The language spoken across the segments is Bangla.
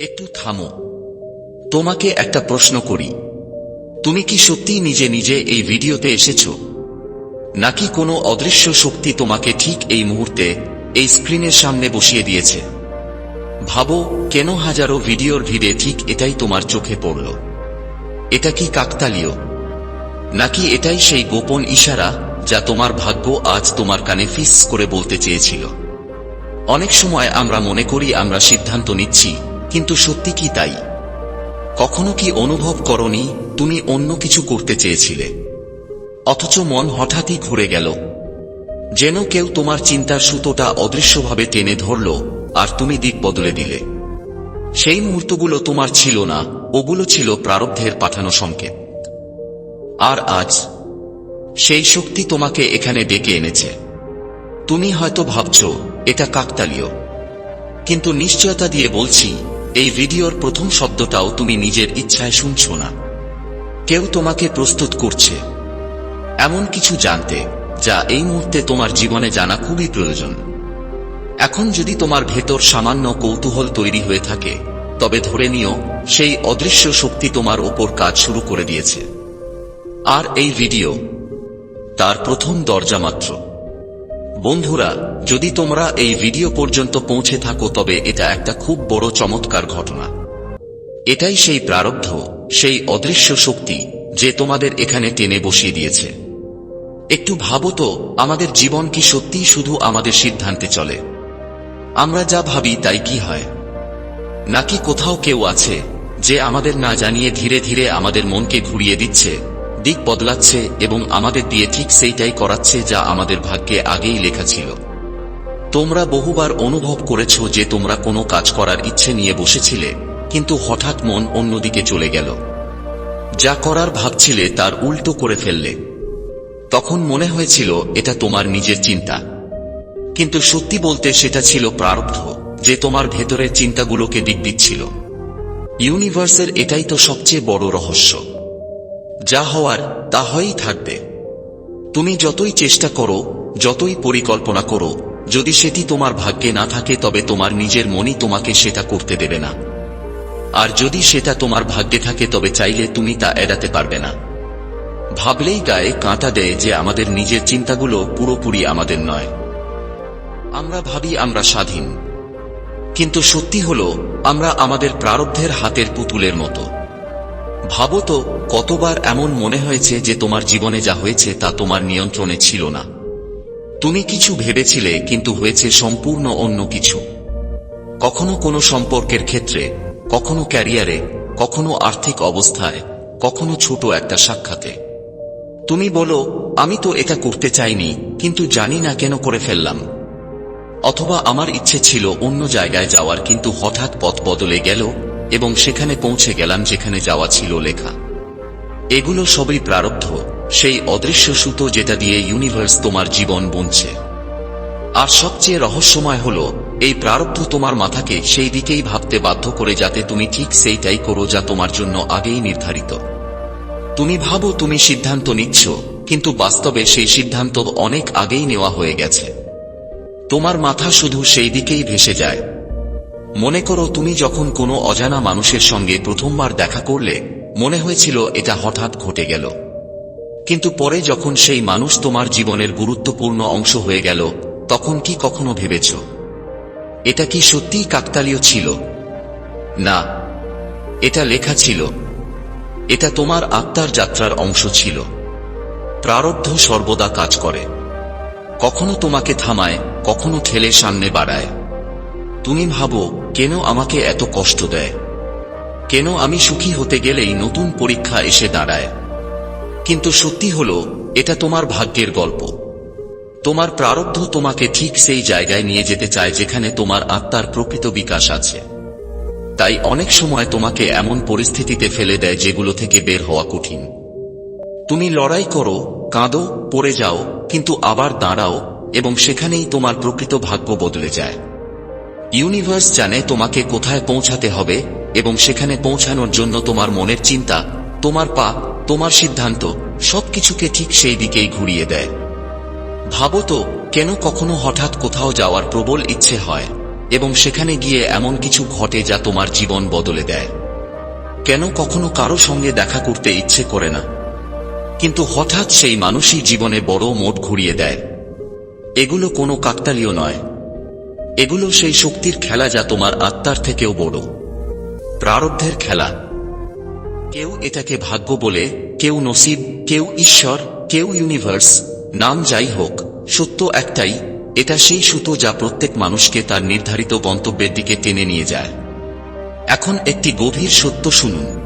একটু থামো। তোমাকে একটা প্রশ্ন করি। তুমি কি সত্যিই নিজে নিজে এই ভিডিওতে এসেছ? নাকি কোনো অদৃশ্য শক্তি তোমাকে ঠিক এই মুহূর্তে এই স্ক্রিনের সামনে বসিয়ে দিয়েছে? ভাবো, কেন হাজারো ভিডিওর ভিড়ে ঠিক এটাই তোমার চোখে পড়ল? এটা কি কাকতালীয়? নাকি এটাই সেই গোপন ইশারা যা তোমার ভাগ্য আজ তোমার কানে ফিস করে বলতে চেয়েছিল? অনেক সময় আমরা মনে করি আমরা সিদ্ধান্ত নিচ্ছি কিন্তু সত্যি কি তাই? কখনো কি অনুভব করনি তুমি অন্য কিছু করতে চেয়েছিলে? অথচ মন হঠাৎই ঘুরে গেল। যেন কেউ তোমার চিন্তার সুতোটা অদৃশ্যভাবে টেনে ধরল আর তুমি দিক বদলে দিলে। সেই মুহূর্তগুলো তোমার ছিল না, ওগুলো ছিল প্রারব্ধের পাঠানো সংকেত। আর আজ সেই শক্তি তোমাকে এখানে ডেকে এনেছে। তুমি হয়তো ভাবছ, এটা কাকতালীয়। কিন্তু নিশ্চয়তা দিয়ে বলছি এই ভিডিওর প্রথম শব্দটাও তুমি নিজের ইচ্ছায় শুনছ না। কেউ তোমাকে প্রস্তুত করছে। এমন কিছু জানতে, যা এই মুহূর্তে তোমার জীবনে জানা খুবই প্রয়োজন। এখন যদি তোমার ভেতর সামান্য কৌতূহল তৈরি হয়ে থাকে, তবে ধরে নিও, সেই অদৃশ্য শক্তি তোমার ওপর কাজ শুরু করে দিয়েছে। আর এই ভিডিও, তার প্রথম দরজা মাত্র। বন্ধুরা, যদি তোমরা এই ভিডিও পর্যন্ত পৌঁছে থাকো, তবে এটা একটা খুব বড় চমৎকার ঘটনা। এটাই সেই প্রারব্ধ, সেই অদৃশ্য শক্তি যে তোমাদের এখানে টেনে বসিয়ে দিয়েছে। একটু ভাবো তো, আমাদের জীবন কি সত্যিই শুধু আমাদের সিদ্ধান্তে চলে? আমরা যা ভাবি তাই কি হয়? নাকি কোথাও কেউ আছে, যে আমাদের না জানিয়ে ধীরে ধীরে আমাদের মনকে ঘুরিয়ে দিচ্ছে? দিক বদলাচ্ছে এবং আমাদের দিয়ে ঠিক সেইটাই করাচ্ছে যা আমাদের ভাগ্যে আগেই লেখা ছিল। তোমরা বহুবার অনুভব করেছ যে তোমরা কোনো কাজ করার ইচ্ছে নিয়ে বসেছিলে, কিন্তু হঠাৎ মন অন্যদিকে চলে গেল। যা করার ভাবছিলে তার উল্টো করে ফেললে। তখন মনে হয়েছিল, এটা তোমার নিজের চিন্তা। কিন্তু সত্যি বলতে সেটা ছিল প্রারব্ধ, যে তোমার ভেতরের চিন্তাগুলোকে দিক দিচ্ছিল। ইউনিভার্সের এটাই তো সবচেয়ে বড় রহস্য। যা হওয়ার তা হয়েই থাকবে। তুমি যতই চেষ্টা করো, যতই পরিকল্পনা করো, যদি সেটি তোমার ভাগ্যে না থাকে, তবে তোমার নিজের মনই তোমাকে সেটা করতে দেবে না। আর যদি সেটা তোমার ভাগ্যে থাকে, তবে চাইলে তুমি তা এড়াতে পারবে না। ভাবলেই গায়ে কাঁটা দেয় যে আমাদের নিজের চিন্তাগুলো পুরোপুরি আমাদের নয়। আমরা ভাবি আমরা স্বাধীন। কিন্তু সত্যি হল, আমরা আমাদের প্রারব্ধের হাতের পুতুলের মতো। ভাবো তো, কতবার এমন মনে হয়েছে যে তোমার জীবনে যা হয়েছে তা তোমার নিয়ন্ত্রণে ছিল না। তুমি কিছু ভেবেছিলে, কিন্তু হয়েছে সম্পূর্ণ অন্য কিছু। কখনো কোনো সম্পর্কের ক্ষেত্রে, কখনো ক্যারিয়ারে, কখনো আর্থিক অবস্থায়, কখনো ছোট একটা সাক্ষাতে। তুমি বলো, আমি তো এটা করতে চাইনি, কিন্তু জানি না কেন করে ফেললাম। অথবা আমার ইচ্ছে ছিল অন্য জায়গায় যাওয়ার, কিন্তু হঠাৎ পথ বদলে গেল এবং সেখানে পৌঁছে গেলাম যেখানে যাওয়া ছিল লেখা। এগুলো সবই প্রারব্ধ, সেই অদৃশ্য সুতো যেটা দিয়ে ইউনিভার্স তোমার জীবন বুনছে। আর সবচেয়ে রহস্যময় হল, এই প্রারব্ধ তোমার মাথাকে সেই দিকেই ভাবতে বাধ্য করে যাতে তুমি ঠিক সেইটাই করো যা তোমার জন্য আগেই নির্ধারিত। তুমি ভাবো তুমি সিদ্ধান্ত নিচ্ছ, কিন্তু বাস্তবে সেই সিদ্ধান্ত অনেক আগেই নেওয়া হয়ে গেছে। তোমার মাথা শুধু সেই দিকেই ভেসে যায়। মনে করো তুমি যখন কোনো অজানা মানুষের সঙ্গে প্রথমবার দেখা করলে, মনে হয়েছিল এটা হঠাৎ ঘটে গেল। কিন্তু পরে যখন সেই মানুষ তোমার জীবনের গুরুত্বপূর্ণ অংশ হয়ে গেল, তখন কি কখনো ভেবেছ? এটা কি সত্যিই কাকতালীয় ছিল? না, এটা লেখা ছিল। এটা তোমার আত্মার যাত্রার অংশ ছিল। প্রারব্ধ সর্বদা কাজ করে। কখনো তোমাকে থামায়, কখনো ঠেলে সামনে বাড়ায়। তুমি ভাবো, কেন আমাকে এত কষ্ট দেয়? কেন আমি সুখী হতে গেলেই নতুন পরীক্ষা এসে দাঁড়ায়? কিন্তু সত্যি হল, এটা তোমার ভাগ্যের গল্প। তোমার প্রারব্ধ তোমাকে ঠিক সেই জায়গায় নিয়ে যেতে চায় যেখানে তোমার আত্মার প্রকৃত বিকাশ আছে। তাই অনেক সময় তোমাকে এমন পরিস্থিতিতে ফেলে দেয় যেগুলো থেকে বের হওয়া কঠিন। তুমি লড়াই করো, কাঁদো, পড়ে যাও, কিন্তু আবার দাঁড়াও, এবং সেখানেই তোমার প্রকৃত ভাগ্য বদলে যায়। ইউনিভার্স জানে তোমাকে কোথায় পৌঁছাতে হবে এবং সেখানে পৌঁছানোর জন্য তোমার মনের চিন্তা, তোমার পা, তোমার সিদ্ধান্ত, সবকিছুকে ঠিক সেই দিকেই ঘুরিয়ে দেয়। ভাবো তো, কেন কখনো হঠাৎ কোথাও যাওয়ার প্রবল ইচ্ছে হয় এবং সেখানে গিয়ে এমন কিছু ঘটে যা তোমার জীবন বদলে দেয়। কেন কখনো কারও সঙ্গে দেখা করতে ইচ্ছে করে না? কিন্তু হঠাৎ সেই মানুষই জীবনে বড় মোট ঘুরিয়ে দেয়। এগুলো কোনো কাকতালীয় নয়। এগুলো সেই শক্তির খেলা যা তোমার আত্মার থেকেও বড়। প্রারব্ধের খেলা। কেউ এটাকে ভাগ্য বলে, কেউ নসিব, কেউ ঈশ্বর, কেউ ইউনিভার্স, নাম যাই হোক, সত্য একটাই, এটা সেই সুতো যা প্রত্যেক মানুষকে তার নির্ধারিত গন্তব্যের দিকে টেনে নিয়ে যায়। এখন একটি গভীর সত্য শুনুন।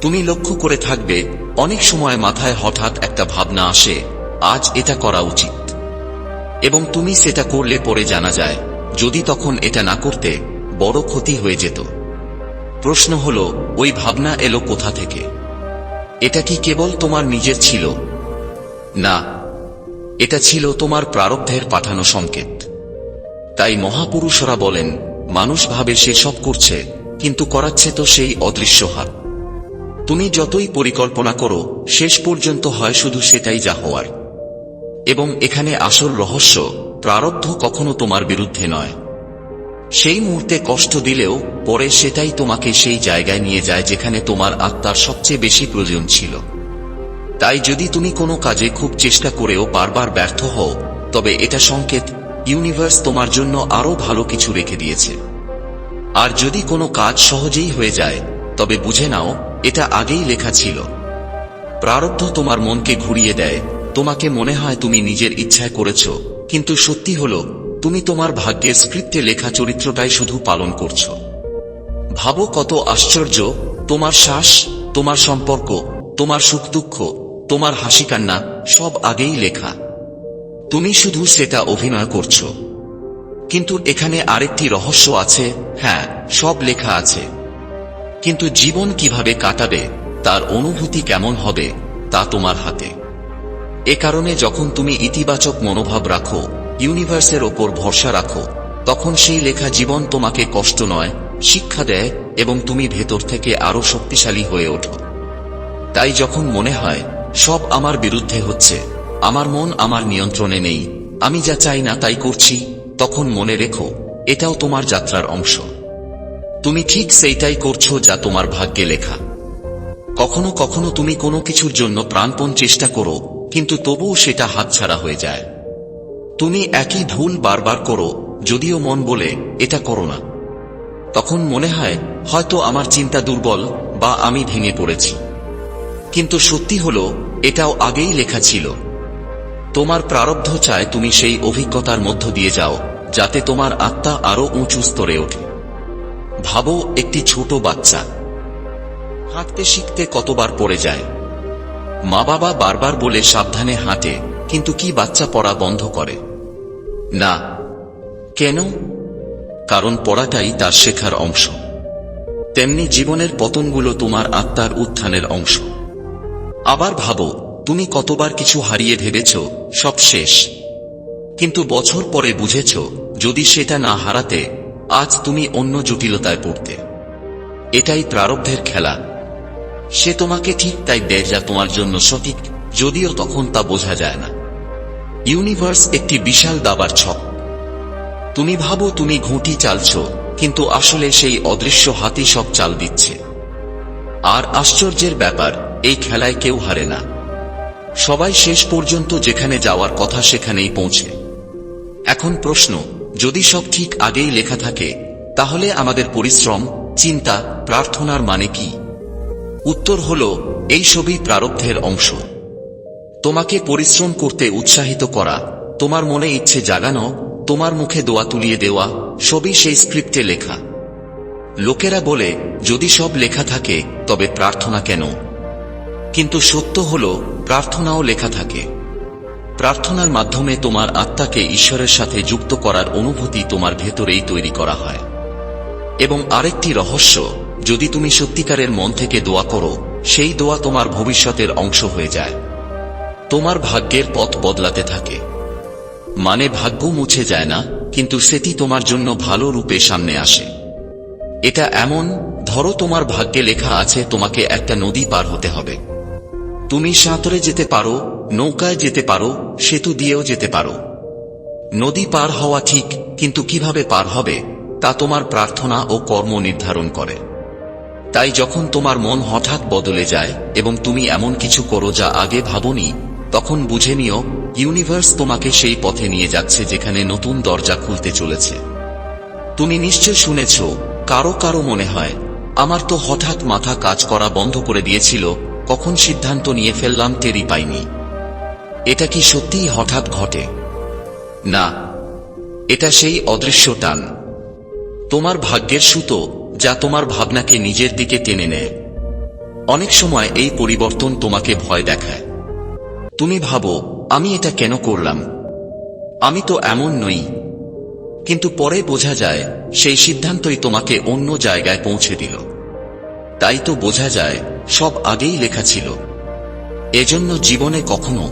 তুমি লক্ষ্য করে থাকবে, অনেক সময় মাথায় হঠাৎ একটা ভাবনা আসে, আজ এটা করা উচিত। এবং তুমি সেটা করলে পরে জানা যায় যদি তখন এটা না করতে বড় ক্ষতি হয়ে যেত। প্রশ্ন হল, ওই ভাবনা এলো কোথা থেকে? এটা কি কেবল তোমার নিজের ছিল? না, এটা ছিল তোমার প্রারব্ধের পাঠানো সংকেত। তাই মহাপুরুষরা বলেন, মানুষ ভাবে সে সব করছে, কিন্তু করাচ্ছে তো সেই অদৃশ্য হাত। তুমি যতই পরিকল্পনা করো, শেষ পর্যন্ত হয় শুধু সেটাই যা হওয়ার। এবং এখানে আসল রহস্য প্রারব্ধ কখনো তোমার বিরুদ্ধে নয়। সেই মুহূর্তে কষ্ট দিলেও পরে সেটাই তোমাকে সেই জায়গায় নিয়ে যায় যেখানে তোমার আত্মার সবচেয়ে বেশি প্রয়োজন ছিল। তাই যদি তুমি কোনো কাজে খুব চেষ্টা করেও বারবার ব্যর্থ হও, তবে এটা সংকেত, ইউনিভার্স তোমার জন্য আরও ভালো কিছু রেখে দিয়েছে। আর যদি কোনো কাজ সহজেই হয়ে যায়, তবে বুঝে নাও, এটা আগেই লেখা ছিল। প্রারব্ধ তোমার মনকে ঘুরিয়ে দেয়, তোমাকে মনে হয় তুমি নিজের ইচ্ছায় করেছ। কিন্তু সত্যি হল, তুমি তোমার ভাগ্যের স্ক্রিপ্টে লেখা চরিত্রটাই শুধু পালন করছ। ভাবো কত আশ্চর্য, তোমার শ্বাস, তোমার সম্পর্ক, তোমার সুখ দুঃখ, তোমার হাসি কান্না, সব আগেই লেখা। তুমি শুধু সেটা অভিনয় করছ। কিন্তু এখানে আরেকটি রহস্য আছে হ্যাঁ সব লেখা আছে। কিন্তু জীবন কীভাবে কাটাবে, তার অনুভূতি কেমন হবে, তা তোমার হাতে। এ কারণে যখন তুমি ইতিবাচক মনোভাব রাখো, ইউনিভার্সের ওপর ভরসা রাখো, তখন সেই লেখা জীবন তোমাকে কষ্ট নয়, শিক্ষা দেয় এবং তুমি ভেতর থেকে আরও শক্তিশালী হয়ে ওঠো। তাই যখন মনে হয়, সব আমার বিরুদ্ধে হচ্ছে, আমার মন আমার নিয়ন্ত্রণে নেই, আমি যা চাই না তাই করছি, তখন মনে রেখো, এটাও তোমার যাত্রার অংশ। তুমি ঠিক সেইটাই করছ যা তোমার ভাগ্যে লেখা। কখনো কখনো তুমি কোনো কিছুর জন্য প্রাণপণ চেষ্টা করো কিন্তু তবুও সেটা হাতছাড়া হয়ে যায়। তুমি একই ভুল বারবার করো, যদিও মন বলে, এটা করো না। তখন মনে হয়, হয়তো আমার চিন্তা দুর্বল বা আমি ভেঙে পড়েছি। কিন্তু সত্যি হল, এটাও আগেই লেখা ছিল। তোমার প্রারব্ধ চায় তুমি সেই অভিজ্ঞতার মধ্য দিয়ে যাও, যাতে তোমার আত্মা আরও উঁচু স্তরে ওঠে। ভাবো, একটি ছোট বাচ্চা। হাঁটতে শিখতে কতবার পড়ে যায়। মা বাবা বারবার বলে সাবধানে হাঁটে, কিন্তু কি বাচ্চা পড়া বন্ধ করে? না। কেন? কারণ পড়াটাই তার শেখার অংশ। তেমনি জীবনের পতনগুলো তোমার আত্মার উত্থানের অংশ। আবার ভাবো, তুমি কতবার কিছু হারিয়ে ভেবেছ, সব শেষ। কিন্তু বছর পরে বুঝেছ, যদি সেটা না হারাতে, আজ তুমি অন্য জটিলতায় পড়তে। এটাই প্রারব্ধের খেলা। সে তোমাকে ঠিক তাই দেয় যা তোমার জন্য সঠিক, যদিও তখন তা বোঝা যায় না। ইউনিভার্স একটি বিশাল দাবার ছক। তুমি ভাবো তুমি ঘুঁটি চালছ, কিন্তু আসলে সেই অদৃশ্য হাতি সব চাল দিচ্ছে। আর আশ্চর্যের ব্যাপার, এই খেলায় কেউ হারে না। সবাই শেষ পর্যন্ত যেখানে যাওয়ার কথা সেখানেই পৌঁছে। এখন প্রশ্ন, যদি সব ঠিক আগেই লেখা থাকে, তাহলে আমাদের পরিশ্রম, চিন্তা, প্রার্থনার মানে কি? উত্তর হল, এই সবই প্রারব্ধের অংশ। তোমাকে পরিশ্রম করতে উৎসাহিত করা, তোমার মনে ইচ্ছে জাগানো, তোমার মুখে দোয়া তুলিয়ে দেওয়া, সবই সেই স্ক্রিপ্টে লেখা। লোকেরা বলে, যদি সব লেখা থাকে, তবে প্রার্থনা কেন? কিন্তু সত্য হল, প্রার্থনাও লেখা থাকে। প্রার্থনার মাধ্যমে তোমার আত্মাকে ঈশ্বরের সাথে যুক্ত করার অনুভূতি তোমার ভেতরেই তৈরি করা হয়। এবং আরেকটি রহস্য যদি তুমি সত্যিকারের মন থেকে দোয়া করো, সেই দোয়া তোমার ভবিষ্যতের অংশ হয়ে যায়। তোমার ভাগ্যের পথ বদলাতে থাকে। মানে ভাগ্য মুছে যায় না, কিন্তু সেটি তোমার জন্য ভালো রূপে সামনে আসে। এটা এমন, ধরো তোমার ভাগ্যে লেখা আছে, তোমাকে একটা নদী পার হতে হবে। তুমি সাঁতরে যেতে পারো, নৌকায় যেতে পারো, সেতু দিয়েও যেতে পারো। নদী পার হওয়া ঠিক, কিন্তু কীভাবে পার হবে, তা তোমার প্রার্থনা ও কর্ম নির্ধারণ করে। তাই যখন তোমার মন হঠাৎ বদলে যায় এবং তুমি এমন কিছু করো যা আগে ভাবনি, তখন বুঝে নিও, ইউনিভার্স তোমাকে সেই পথে নিয়ে যাচ্ছে যেখানে নতুন দরজা খুলতে চলেছে। তুমি নিশ্চয় শুনেছ, কারও কারও মনে হয়, আমার তো হঠাৎ মাথা কাজ করা বন্ধ করে দিয়েছিল, কখন সিদ্ধান্ত নিয়ে ফেললাম টেরি পাইনি। এটা কি সত্যিই হঠাৎ ঘটে? না, এটা সেই অদৃশ্য টান। তোমার ভাগ্যের সুতো যা তোমার ভাবনাকে নিজের দিকে টেনে নেয়। অনেক সময় এই পরিবর্তন তোমাকে ভয় দেখায়। তুমি ভাবো, আমি এটা কেন করলাম? আমি তো এমন নই। কিন্তু পরে বোঝা যায়, সেই সিদ্ধান্তই তোমাকে অন্য জায়গায় পৌঁছে দিল। তাই তো বোঝা যায়, সব আগেই লেখা ছিল। এজন্য জীবনে কখনো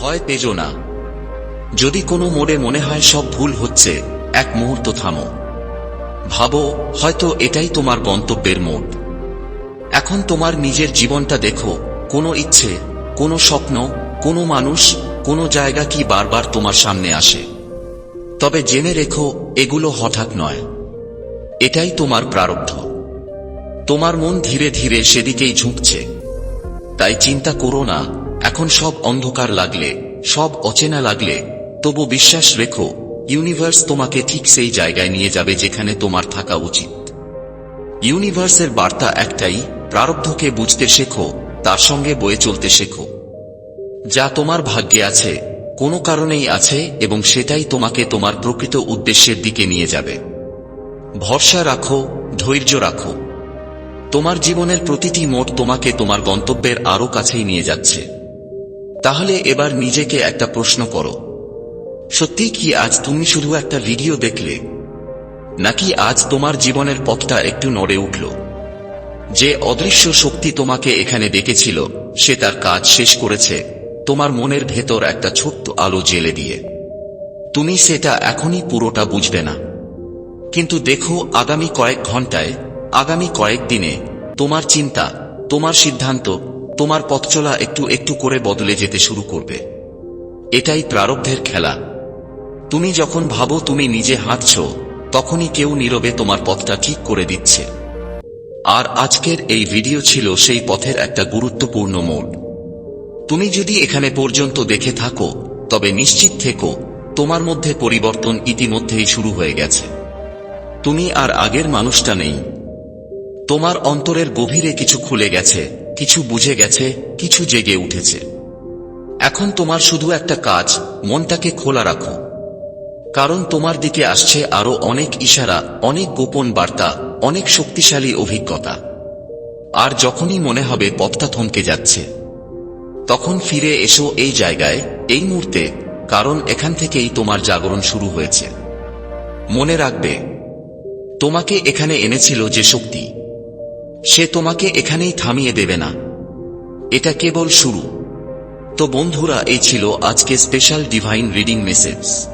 ভয় পেজো না। যদি কোনো মোড়ে মনে হয় সব ভুল হচ্ছে, এক মুহূর্ত থামো। ভাবো, হয়তো এটাই তোমার গন্তব্যের মোট এখন তোমার নিজের জীবনটা দেখো, কোনো ইচ্ছে, কোনো স্বপ্ন, কোনো মানুষ, কোনো জায়গা কি বারবার তোমার সামনে আসে। তবে জেনে রেখো, এগুলো হঠাৎ নয়। এটাই তোমার প্রারব্ধ। তোমার মন ধীরে ধীরে সেদিকেই ঝুঁকছে। তাই চিন্তা করো না, এখন সব অন্ধকার লাগলে, সব অচেনা লাগলে, তবু বিশ্বাস রেখো ইউনিভার্স তোমাকে ঠিক সেই জায়গায় নিয়ে যাবে যেখানে তোমার থাকা উচিত। ইউনিভার্সের বার্তা একটাই, প্রারব্ধকে বুঝতে শেখো, তার সঙ্গে বয়ে চলতে শেখো। যা তোমার ভাগ্যে আছে, কোনো কারণেই আছে এবং সেটাই তোমাকে তোমার প্রকৃত উদ্দেশ্যের দিকে নিয়ে যাবে। ভরসা রাখো, ধৈর্য রাখো। তোমার জীবনের প্রতিটি মোট তোমাকে তোমার গন্তব্যের আরও কাছেই নিয়ে যাচ্ছে। তাহলে এবার নিজেকে একটা প্রশ্ন করো। সত্যি কি আজ তুমি শুধু একটা ভিডিও দেখলে? নাকি আজ তোমার জীবনের পথটা একটু নড়ে উঠল? যে অদৃশ্য শক্তি তোমাকে এখানে ডেকেছিল, সে তার কাজ শেষ করেছে, তোমার মনের ভেতর একটা ছোট্ট আলো জেলে দিয়ে। তুমি সেটা এখনই পুরোটা বুঝবে না। কিন্তু দেখো, আগামী কয়েক ঘন্টায়, আগামী কয়েক দিনে, তোমার চিন্তা, তোমার সিদ্ধান্ত, তোমার পথচলা একটু একটু করে বদলে যেতে শুরু করবে। এটাই প্রারব্ধের খেলা। তুমি যখন ভাবো তুমি নিজে হাঁটছ, তখনই কেউ নীরবে তোমার পথটা ঠিক করে দিচ্ছে। আর আজকের এই ভিডিও ছিল সেই পথের একটা গুরুত্বপূর্ণ মোড়। তুমি যদি এখানে পর্যন্ত দেখে থাকো, তবে নিশ্চিত থেকো, তোমার মধ্যে পরিবর্তন ইতিমধ্যেই শুরু হয়ে গেছে। তুমি আর আগের মানুষটা নেই। তোমার অন্তরের গভীরে কিছু খুলে গেছে, কিছু বুঝে গেছে, কিছু জেগে উঠেছে। এখন তোমার শুধু একটা কাজ, মনটাকে খোলা রাখো। কারণ তোমার দিকে আসছে আরও অনেক ইশারা, অনেক গোপন বার্তা, অনেক শক্তিশালী অভিজ্ঞতা। আর যখনই মনে হবে পথটা থমকে যাচ্ছে, তখন ফিরে এসো এই জায়গায়, এই মুহূর্তে, কারণ এখান থেকেই তোমার জাগরণ শুরু হয়েছে। মনে রাখবে, তোমাকে এখানে এনেছিল যে শক্তি। সে তোমাকে এখানেই থামিয়ে দেবে না। এটা কেবল শুরু। তো বন্ধুরা, এই ছিল আজকে স্পেশাল ডিভাইন রিডিং মেসেজ